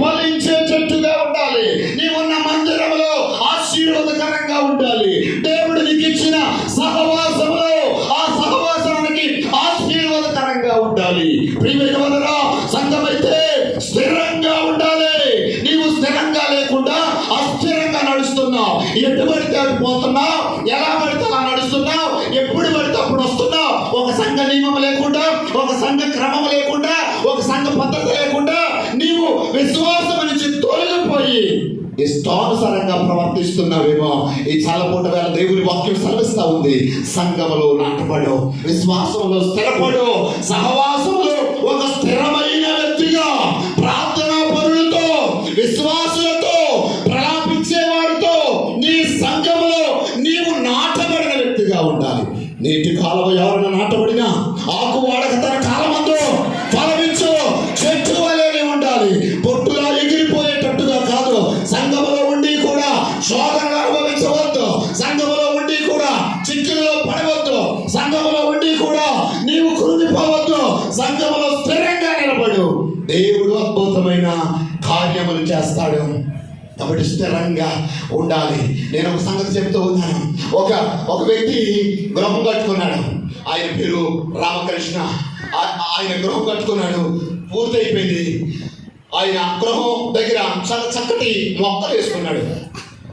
ఫలించే చెట్టుగా ఉండాలి. నీవున్న మందిరంలో ఆశీర్వాదకరంగా ఉండాలి. దేవుడు నీకు ఇచ్చిన సహవాసంలో ఆ సహవాసానికి ఆశీర్వాదకరంగా ఉండాలి. ప్రియమైన సంఘమైతే స్థిరంగా ఉండాలి. నీవు స్థిరంగా లేకుండా అస్థిరంగా నడుస్తున్నావు. ఎటు పడితే అటు పోతున్నావు ఎలా పడితే అలా నడుస్తున్నావు ఎప్పుడు పడితే అప్పుడు వస్తున్నావు. ఒక సంఘ నియమం లేకుండా ఒక సంఘ క్రమం లేకుండా ఒక సంఘ పద్ధతి లేకుండా విశ్వాసం నుంచి తొలగిపోయి ఇష్టానుసారంగా ప్రవర్తిస్తున్నావేమో. ఈ చాలపూట వేళ దేవుని వాక్యం సెలవిస్తా ఉంది. సంఘములో నాటపడు విశ్వాసంలో స్థిరపడు సహవాసంలో ఒక స్థిరమైన వ్యక్తిగా ప్రార్థన పరులతో విశ్వాసులతో ప్రలాపించేవాడితో నీ సంఘములో నీవు నాటబడిన వ్యక్తిగా ఉండాలి. నీటి కాలువ ఎవరైనా నాటబడినా ఆకు వాడక తన శోధనలు అనుభవించవద్దు. సంఘములో ఉండి కూడా చిక్కులలో పడవద్దు. సంఘములో ఉండి కూడా నీవు కృంగిపోవద్దు. సంఘములో స్థిరంగా నిలబడు. దేవుడు అద్భుతమైన కార్యములు చేస్తాడు. కాబట్టి స్థిరంగా ఉండాలి. నేను ఒక సంగతి చెప్తూ ఉన్నాను. ఒక ఒక వ్యక్తి గృహం కట్టుకున్నాడు. ఆయన పేరు రామకృష్ణ. ఆయన గృహం కట్టుకున్నాడు. పూర్తయిపోయింది. ఆయన గృహం దగ్గర చాలా చక్కటి మొక్కలు వేసుకున్నాడు.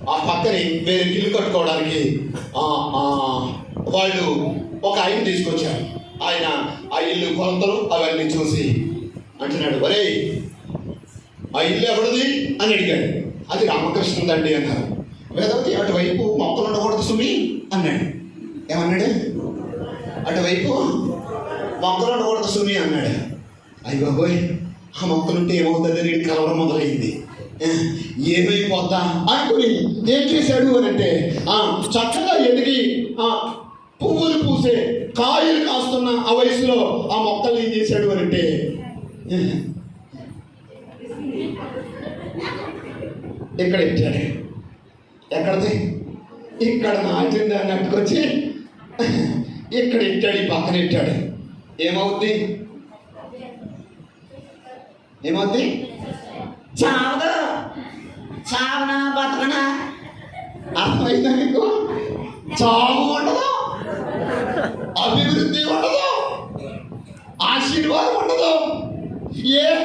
ఆ పక్కని వేరే ఇల్లు కట్టుకోవడానికి వాళ్ళు ఒక ఆయన తీసుకొచ్చారు. ఆయన ఆ ఇల్లు కొలతలు అవన్నీ చూసి అంటున్నాడు ఒరేయ్ ఆ ఇల్లు ఎవరిది? అని అడిగాడు. అది రామకృష్ణదండి అన్నారు. వేదవతి అటువైపు మొక్కలు ఉండకూడదు సుమి అన్నాడు. ఏమన్నాడు? అటువైపు మొక్కలు ఉండకూడదు సుమి అన్నాడు. అయ్యి బాబోయ్ ఆ మొక్కలుంటే ఏమవుతుంది అని కలవడం మొదలైంది. ఏమైపోతా ఏమైపోద్దా అనుకుని ఏం చేశాడు అని అంటే ఆ, చక్కగా ఎదిగి ఆ, పువ్వులు పూసే కాయలు కాస్తున్న ఆ వయసులో ఆ మొక్కలు ఏం చేశాడు అని అంటే ఇక్కడ ఇచ్చాడు ఎక్కడది? ఇక్కడ నాటిన దాన్ని అట్టుకొచ్చి ఇక్కడ ఇట్టాడు ఈ పక్కన ఇట్టాడు ఏమవుద్ది? ఏమవుద్ది? చావదు. చావనా బతకనా? అర్థమైందా మీకు చావు ఉండదు. అభివృద్ధి ఉండదు. ఆశీర్వాదం ఉండదు. ఏ